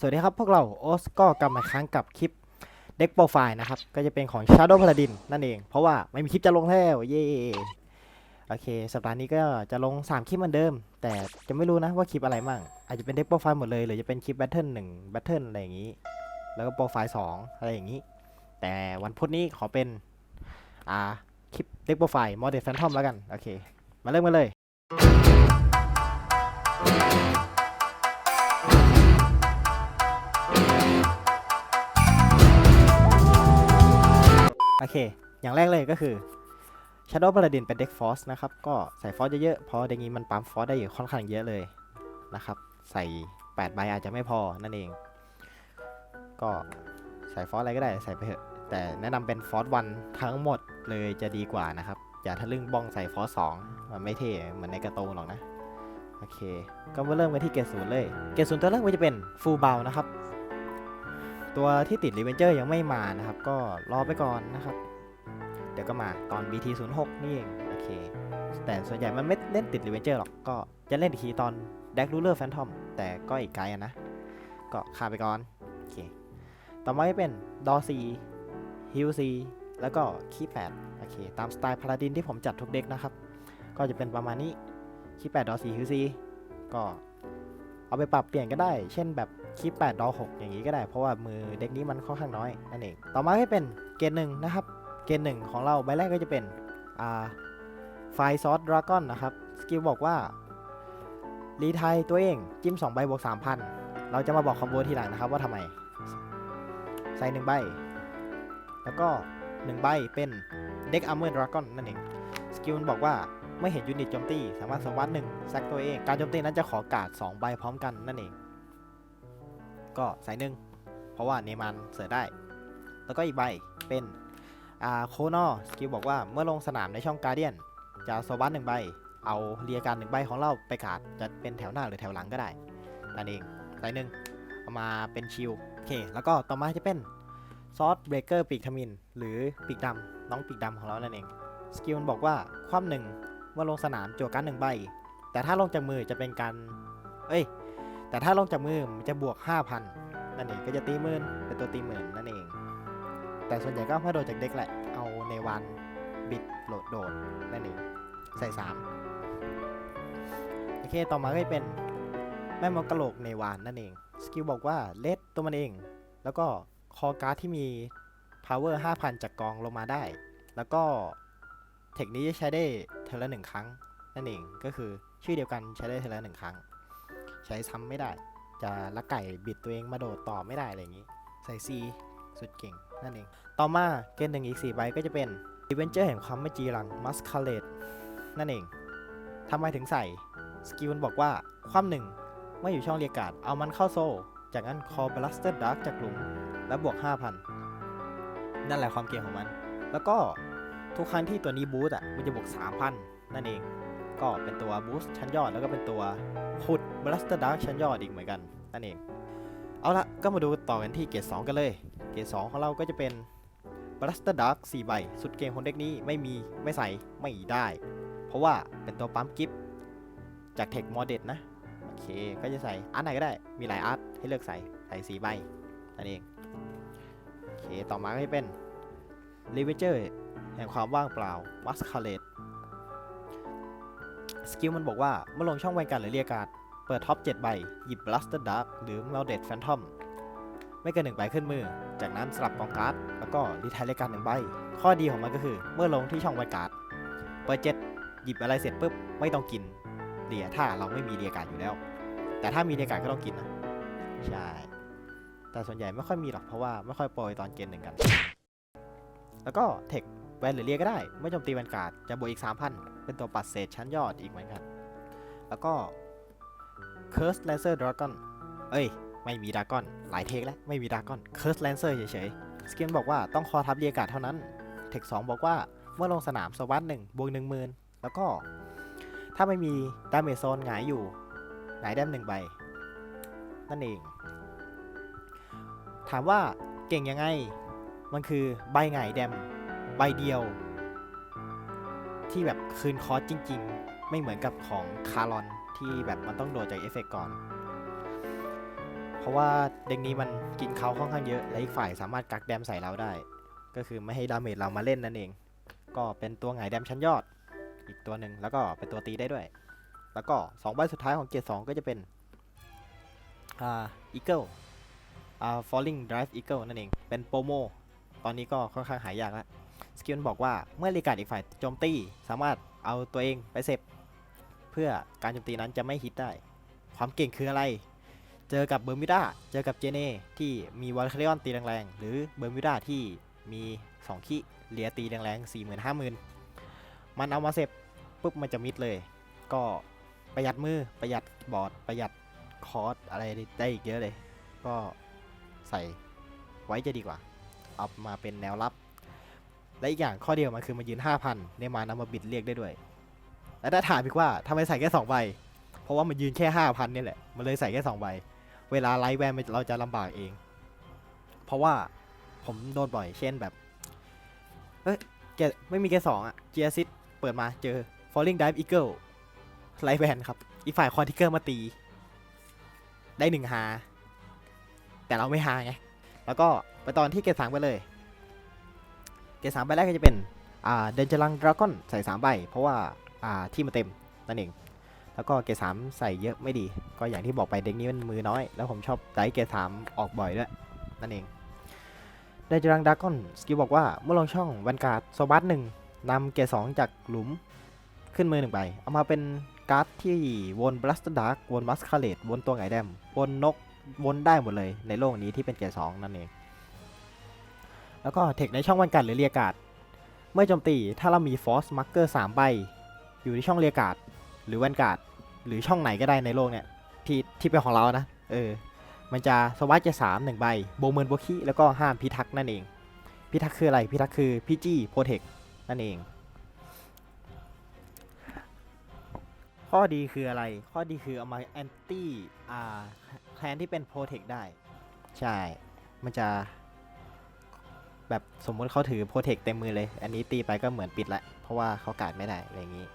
สวัสดีครับพวกเราโอสก็กลับมาครั้งกับคลิปเด็กโปรไฟล์นะครับ ก็จะเป็นของ Shadow Paladin นั่นเอง เพราะว่าไม่มีคลิปจะลงแล้วเย้โอเค สัปดาห์นี้ก็จะลง 3 คลิปเหมือนเดิม แต่จะไม่รู้นะว่าคลิปอะไรมั่งอาจจะเป็นเด็กโปรไฟล์หมดเลยหรือจะเป็นคลิปแบทเทิลหนึ่งแบทเทิลอะไรอย่างนี้ แล้วก็โปรไฟล์สองอะไรอย่างนี้ แต่วันพุธนี้ขอเป็นอ่าคลิปเด็กโปรไฟล์ Modern Phantom แล้วกันโอเค มาเริ่มกันเลย เค อย่างแรกเลยก็คือ Shadow Paladin เป็นเด็กฟอสนะครับ ก็ใส่ฟอสเยอะๆเพราะเด็กนี้มันปั๊มฟอสได้อยู่ค่อนข้างเยอะเลยนะครับ ใส่8ใบอาจจะไม่พอนั่นเอง ก็ใส่ฟอสอะไรก็ได้ใส่ไปเถอะ แต่แนะนำเป็นฟอสวันทั้งหมดเลยจะดีกว่านะครับ อย่าทะลึ่งบ้องใส่ฟอสสองมันไม่เท่เหมือนในกร์ตูนหรอกนะ โอเค ก็มาเริ่มกันที่เกรดศูนย์เลย เกรดศูนย์ตัวแรกมันจะเป็นฟูลเบลนะครับ ตัวที่ติดรีเวนเจอร์ยังไม่มานะครับ ก็รอไปก่อนนะครับ เดี๋ยวก็มาตอน BT 0 6 นี่เอง โอเค แต่ส่วนใหญ่มันไม่เล่นติดรีเวนเจอร์หรอก ก็จะเล่นอีกทีตอน d e c Ruler Phantom แต่ก็อีกไกลนะ ก็ขาไปก่อน โอเค ต่อมาจะเป็นดอซีฮิลซีแล้วก็คีแปดโอเค ตามสไตล์พาราดินที่ผมจัดทุกเด็กนะครับ ก็จะเป็นประมาณนี้คีแปดดอซีฮิลซีก็เอาไปปรับเปลี่ยนก็ได้ เช่นแบบคีแปดดอหกอย่างนี้ก็ได้ เพราะว่ามือเด็กนี้มันค่อนข้างน้อยนั่นเอง ต่อมาก็เป็นเกณฑ์หนึ่งนะครับ เกณฑ์หนึ่งของเราใบแรกก็จะเป็นอ่าไฟซอสดราก้อนนะครับ สกิลบอกว่า รีไทยตัวเองจิ้ม2ใบบวก3,000 เราจะมาบอกคอมโบทีหลังนะครับว่าทำไม ใส่1ใบ แล้วก็ 1 ใบเป็นเด็กอัมเมอร์ดราก้อนนั่นเอง สกิลมันบอกว่าไม่เห็นยูนิตโจมตี สามารถสวัสดหนึ่งแซกตัวเอง การโจมตีนั้นจะขอการ์ด2ใบพร้อมกันนั่นเอง ก็ใส่หนึ่งเพราะว่าเนมันเสิร์ชได้ แล้วก็อีกใบเป็นอ่าโคนอสกิลบอกว่าเมื่อลงสนามในช่องการเดียนจะโซบัสหนึ่งใบ เอาเรียการหนึ่งใบของเราไปขาดจะเป็นแถวหน้าหรือแถวหลังก็ได้นั่นเองใส่หนึ่งเอามาเป็นชิลโอเค แล้วก็ต่อมาจะเป็นซอสเบรกเกอร์ปีกทมิน หรือปีกดำน้องปีกดำของเรานั่นเองสกิลมันบอกว่าคว่ำหนึ่งเมื่อลงสนามจั่วการหนึ่งใบ แต่ถ้าลงจากมือจะเป็นการ เอ้ย แต่ถ้าลงจากมือมันจะบวก 5,000 นั่นเองก็จะตีหมื่นเป็นตัวตีหมื่นนั่นเอง แต่ส่วนใหญ่ก็ไม่โดดจากเด็กแหละ เอาในวันบิดโหลดโดดนั่นเอง ใส่ 3 โอเค ต่อมาก็เป็นแม่มดกระโหลกในวานนั่นเอง สกิลบอกว่าเลดตัวมันเอง แล้วก็คอการ์ดที่มี power 5,000 จากกองลงมาได้ แล้วก็เทคนี้จะใช้ได้เทอละหนึ่งครั้งนั่นเอง ก็คือชื่อเดียวกันใช้ได้เทอละหนึ่งครั้ง ใช้ซ้ำไม่ได้ จะลักไก่บิดตัวเองมาโดดต่อไม่ได้อะไรอย่างนี้ ใส่ C สุดเก่งนั่นเอง ต่อมาเกณฑ์หนึ่งอีก4ใบก็จะเป็น a ีเวนเจอร์แห่งความไม่จีรังมัสคาเลตนั่นเองทำไมถึงใส่สกิลมันบอกว่าความหนึ่งเมื่ออยู่ช่องเรียกการ์ดเอามันเข้าโซ่ จากนั้นคอบลัสเตอร์ดาร์กจากหลุมแล้วบวก 5,000 นั่นแหละความเก่งของมัน แล้วก็ทุกครั้งที่ตัวนี้บูสต์อะมันจะบวก 3,000 นั่นเอง ก็เป็นตัวบูสต์ชั้นยอดแล้วก็เป็นตัวขุดบลัสเตอร์ดาร์กชั้นยอดอีกเหมือนกันนั่นเอง เอาละก็มาดูต่อกันที่เกรด2กันเลย เกรด2ของเราก็จะเป็นบลัสเตอร์ดาร์ก4ใบ สุดเกมของเด็กนี้ไม่มีไม่ใส่ไม่ได้ เพราะว่าเป็นตัวปั๊มกิฟต์จากเทคมอเดตนะโอเคก็จะใส่อาร์ตไหนก็ได้มีหลายอาร์ตให้เลือกใส่ใส่สีใบนั่นเองโอเคต่อมาก็จะเป็น r e v e n g e r แห่งความว่างเปล่า m a s c a r a d e สกิลมันบอกว่าเมื่อลงช่องแวนการดหรือเรียการ์ดเปิดท็อป 7 ใบ หยิบ Blaster Dark หรือ m e l d e d Phantom ไม่เกินหนึ่งใบขึ้นมือ จากนั้นสลับกองการ์ด แล้วก็รีไทายรายการหนึ่งใบ ข้อดีของมันก็คือ เมื่อลงที่ช่องแวนการ์ดเปิดเจ็ดหยิบอะไรเสร็จปุ๊บ ไม่ต้องกินเดียถ้าเราไม่มีเรียการ์ดอยู่แล้ว แต่ถ้ามีเรียการ์ดก็ต้องกินนะ ใช่ แต่ส่วนใหญ่ไม่ค่อยมีหรอกเพราะว่าไม่ค่อยโปรยตอนเกณฑ์หนึ่งกัน แล้วก็เทค แวนหรือเรียก็ได้ ไม่โจมตีแวนการ์ดจะบวกอีก 3,000 เป็นตัวปัดเศษชั้นยอดอีกเหมือนกัน แล้วก็ Curse Lancer Dragon เอ้ย ไม่มีดากอน หลายเทคแล้ว ไม่มีดากอน Curse Lancer เฉยๆ สกินบอกว่าต้องคอทับเรียการ์ดเท่านั้น เทค 2 บอกว่าเมื่อลงสนามสวัสดหนึ่งบวกหนึ่งหมื่นแล้วก็ ถ้าไม่มีดาเมจโซนหงายอยู่หงายแดมหนึ่งใบ นั่นเอง ถามว่าเก่งยังไง มันคือใบหงายแดม ใบเดียว ที่แบบคืนคอร์สจริง ๆ ไม่เหมือนกับของคารอนที่แบบมันต้องโดดจากเอฟเฟกต์ก่อน เพราะว่าเด็กนี้มันกินเขาค่อนข้างเยอะ และอีกฝ่ายสามารถกักแดมใส่เราได้ ก็คือไม่ให้ดาเมจเรามาเล่นนั่นเอง ก็เป็นตัวหงายแดมชั้นยอด อีกตัวหนึ่งแล้วก็เป็นตัวตีได้ด้วย แล้วก็สองใบสุดท้ายของเกียร์สองก็จะเป็นอ่าอีเกิลอ่า falling drive eagle นั่นเอง เป็นโปรโม ตอนนี้ก็ค่อนข้างหายากแล้ว สกิลบอกว่าเมื่อรีการดอีกฝ่ายโจมตี สามารถเอาตัวเองไปเซฟเพื่อการโจมตีนั้นจะไม่ฮิตได้ ความเก่งคืออะไร เจอกับเบอร์มิวดาเจอกับเจเน่ที่มีวอลคาริออนตีแรงๆ หรือเบอร์มิวดาที่มี2ขี้เหลียตีแรงๆ4 0 0 0 0 5 0,000มันเอามาเซฟปุ๊บมันจะมิดเลย ก็ประหยัดมือประหยัดบอร์ดประหยัดคอร์สอะไรได้อีกเยอะเลย ก็ใส่ไว้จะดีกว่า เอามาเป็นแนวรับ และอีกอย่างข้อเดียวมันคือมันยืน 5,000เนี่ยมานำมาบิดเรียกได้ด้วย และถ้าถามอีกว่าทำไมใส่แค่2ใบ เพราะว่ามันยืนแค่ 5,000เนี่ยแหละ มันเลยใส่แค่2ใบ เวลาไลฟ์แวนเราจะลำบากเอง เพราะว่าผมโดนบ่อย เช่นแบบเฮ้ยเกไม่มีเกสองอะเจียซิตเปิดมาเจอ Falling Dive Eagle ไลฟ์แวนครับ อีกฝ่ายคอนทิเกอร์มาตี ได้หนึ่งฮาแต่เราไม่ฮาไง แล้วก็ไปตอนที่เกสามไปเลย เกรดสามใบแรกก็จะเป็นอ่าเดนจลังดราก้อนใส่สามใบ เพราะว่าอ่าที่มันเต็มนั่นเอง แล้วก็เกรดสามใส่เยอะไม่ดี ก็อย่างที่บอกไปเด็กนี้มันมือน้อย แล้วผมชอบไดเกรดสามออกบ่อยด้วยนั่นเองเดนจลังดราก้อนสกิลบอกว่าเมื่อลงช่องวันการ์ดโซบัสหนึ่งนำเกรดสองจากหลุมขึ้นมือหนึ่งใบเอามาเป็นการ์ดที่วนบลัสต์ดาร์กวนมัสคาเลตวนตัวไงแดมวนนกวนได้หมดเลยในโลกนี้ที่เป็นเกรดสองนั่นเอง แล้วก็เทคในช่องวันกาดหรือเรียการ์ดเมื่อโจมตีถ้าเรามีฟอสมาร์เกอร์3ใบ อยู่ในช่องเรียการ์ดหรือแวนกาดหรือช่องไหนก็ได้ในโลกเนี่ยที่ที่เป็นของเรานะ เออ มันจะสวัสดจะสามหนึ่งใบโบเมินโบคีแล้วก็ห้ามพิทักษ์นั่นเอง พิทักษ์คืออะไรพิทักษ์คือพีจีโปรเทคนั่นเอง ข้อดีคืออะไร ข้อดีคือเอามาแอนตี้อ่าแทนที่เป็นโปรเทคได้ ใช่ มันจะ แบบสมมุติเขาถือโปรเทคเต็มมือเลย อันนี้ตีไปก็เหมือนปิดละเพราะว่าเขาการดไม่ได้อะไรอย่างนี้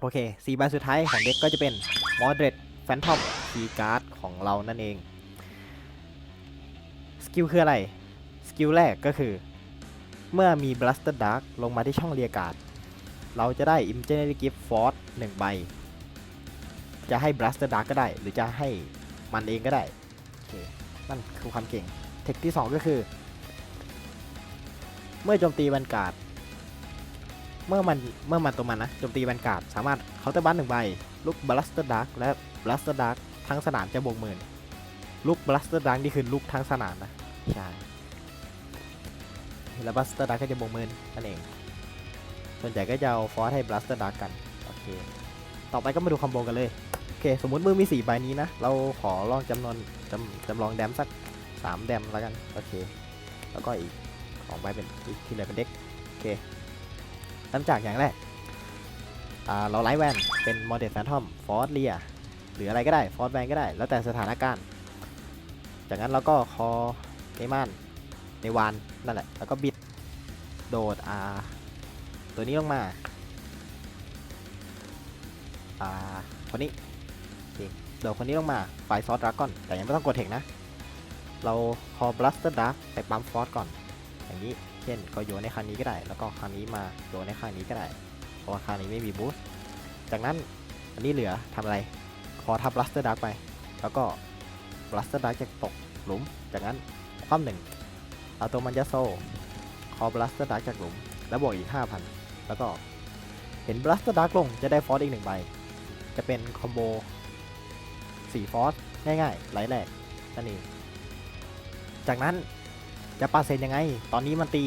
โอเคสี่ใบสุดท้ายของเด็กก็จะเป็น Moderate Phantom Key Card ของเรานั่นเอง สกิลคืออะไร สกิลแรกก็คือ เมื่อมี Blaster Dark ลงมาที่ช่องเรียการ์ดเราจะได้ Imaginary Gift Force 1 ใบ จะให้ Blaster Dark ก็ได้ หรือจะให้มันเองก็ได้ โอเค นั่นคือความเก่ง เทคที่ 2 ก็คือ เมื่อโจมตีแวนการ์ดเมื่อมันเมื่อมันตัวมันนะโจมตีแวนการ์ดสามารถเคาน์เตอร์บัสหนึ่งใบลูกบลัสเตอร์ดักและบลัสเตอร์ดักทั้งสนามจะบวกหมื่นลูกบลัสเตอร์ดักนี่คือลูกทั้งสนามนะใช่แล้วบลัสเตอร์ดักก็จะบวกหมื่นนั่นเองส่วนใหญ่ก็จะเอาฟอสให้บลัสเตอร์ดักกันโอเคต่อไปก็มาดูคอมโบกันเลยโอเคสมมุติมือมี4ใบนี้นะเราขอลองจำนวนจำจำลองแดมสัก 3แดมแล้วกันโอเค แล้วก็อีกของใบเป็นอีกที่เหลือเป็นเด็กโอเคเริ่มจากอย่างแรกอ่าเราไลท์แวนเป็นโมเดลแฟนทอมฟอร์สเลียหรืออะไรก็ได้ฟอร์สแวนก็ได้ แล้วแต่สถานการณ์จากนั้นเราก็คอเนมานในวานนั่นแหละ แล้วก็บิดโดดอ่าตัวนี้ลงมาอ่าคนนี้โดดคนนี้ลงมาไฟซอสดราก้อนแต่ยังไม่ต้องกดเทคนะ เราคอบลัสเตอร์ดักไปปั๊มฟอสก่อน อย่างนี้ เช่นก็โยนในครั้งนี้ก็ได้ แล้วก็ครั้งนี้มาโยนในครั้งนี้ก็ได้ เพราะว่าครั้งนี้ไม่มีบูสต์จากนั้นอันนี้เหลือทำอะไรคอทับลัสเตอร์ดักไป แล้วก็ลัสเตอร์ดักจะตกหลุม จากนั้นคว่ำหนึ่งเอาตัวมันยัดโซคอบลัสเตอร์ดักจากหลุม แล้วบวกอีก 5,000 แล้วก็เห็นบลัสเตอร์ดักลงจะได้ฟอสอีกหนึ่งใบ จะเป็นคอมโบ4ฟอสง่ายๆไหลแหลกนั่นเอง จากนั้นจะปาเซนยังไง ตอนนี้มันตี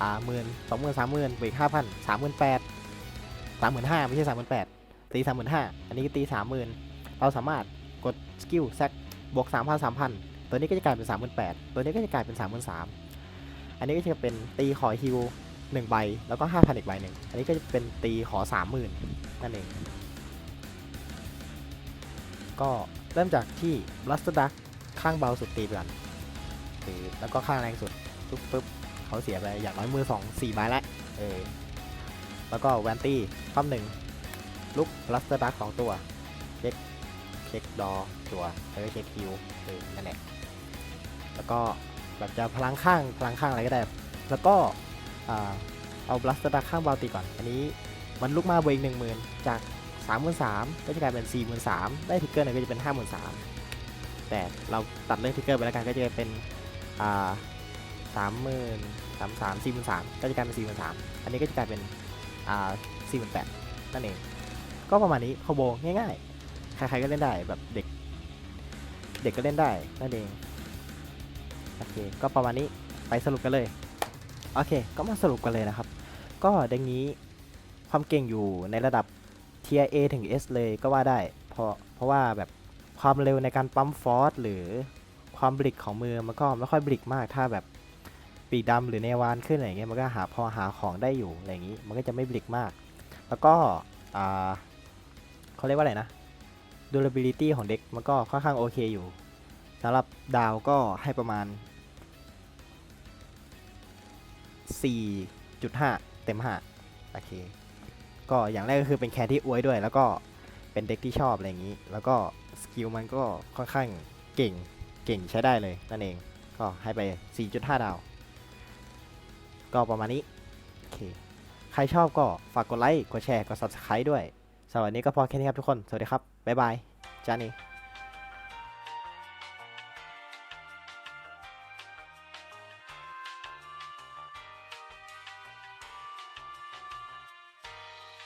อ่าหมื่นสองหมื่นสามหมื่นบวกห้าพันสามหมื่นแปดสามหมื่นห้าไม่ใช่สามหมื่นแปดตีสามหมื่นห้าอันนี้ตีสามหมื่นเราสามารถกดสกิลแซกบวกสามพันสามพันตัวนี้ก็จะกลายเป็นสามหมื่นแปดตัวนี้ก็จะกลายเป็นสามหมื่นสามอันนี้ก็จะเป็นตีขอฮิวหนึ่งใบแล้วก็ห้าพันอีกใบหนึ่งอันนี้ก็จะเป็นตีขอสามหมื่นนั่นเองก็เริ่มจากที่บลัสต์ดักข้างเบาสุดตีไปก่อน ตีแล้วก็ข้างแรงสุดปุ๊บปุ๊บเขาเสียไปอย่างน้อยมือสองสี่ใบแล้วเออแล้วก็แวนตี้คว่ำหนึ่งลุกลัสเตอร์ดักสองตัวเช็คเช็คดอจัวแล้วก็เช็คคิวเออนั่นแหละแล้วก็แบบจะพลังข้างพลังข้างอะไรก็ได้ แล้วก็เอาบลัสเตอร์ข้างบาลตีก่อน อันนี้มันลุกมาบวกอีกหนึ่งหมื่นจากสามหมื่นสามก็จะกลายเป็นสี่หมื่นสามได้ทิกเกอร์หนึ่งก็จะเป็นห้าหมื่นสามแต่เราตัดเรื่องทิกเกอร์ไปแล้วกันก็จะเป็น อ่าสามหมื่นสามสามสี่หมื่นสามก็จะกลายเป็นสี่หมื่นสามอันนี้ก็จะกลายเป็นอ่าสี่หมื่นแปดนั่นเอง ก็ประมาณนี้คอโบง่ายๆ ใครๆก็เล่นได้แบบเด็ก เด็กก็เล่นได้นั่นเองโอเคก็ประมาณนี้ไปสรุปกันเลยโอเค ก็มาสรุปกันเลยนะครับ ก็ดังนี้ความเก่งอยู่ในระดับ Tier A ถึง S เลยก็ว่าได้เพราะเพราะว่าแบบความเร็วในการปั๊มฟอสหรือ ความบลิกของมือมันก็ไม่ค่อยบลิกมาก ถ้าแบบปีกดำหรือเนวานขึ้นอะไรเงี้ยมันก็หาพอหาของได้อยู่อะไรอย่างงี้ มันก็จะไม่บลิกมาก แล้วก็อ่าเขาเรียกว่าอะไรนะ durability ของเด็กมันก็ค่อนข้างโอเคอยู่สำหรับดาวก็ให้ประมาณ 4.5 เต็ม5โอเค ก็อย่างแรกก็คือเป็นแคที่อวยด้วย แล้วก็เป็นเด็กที่ชอบอะไรอย่างนี้ แล้วก็สกิลมันก็ค่อนข้างเก่ง เก่งใช้ได้เลยนั่นเองก็ให้ไป 4.5 ดาว ก็ประมาณนี้โอเคใครชอบก็ฝากกดไลค์กดแชร์กด subscribe ด้วยสำหรับวันนี้ก็พอแค่นี้ครับทุกคน สวัสดีครับ บ๊ายบายจานี่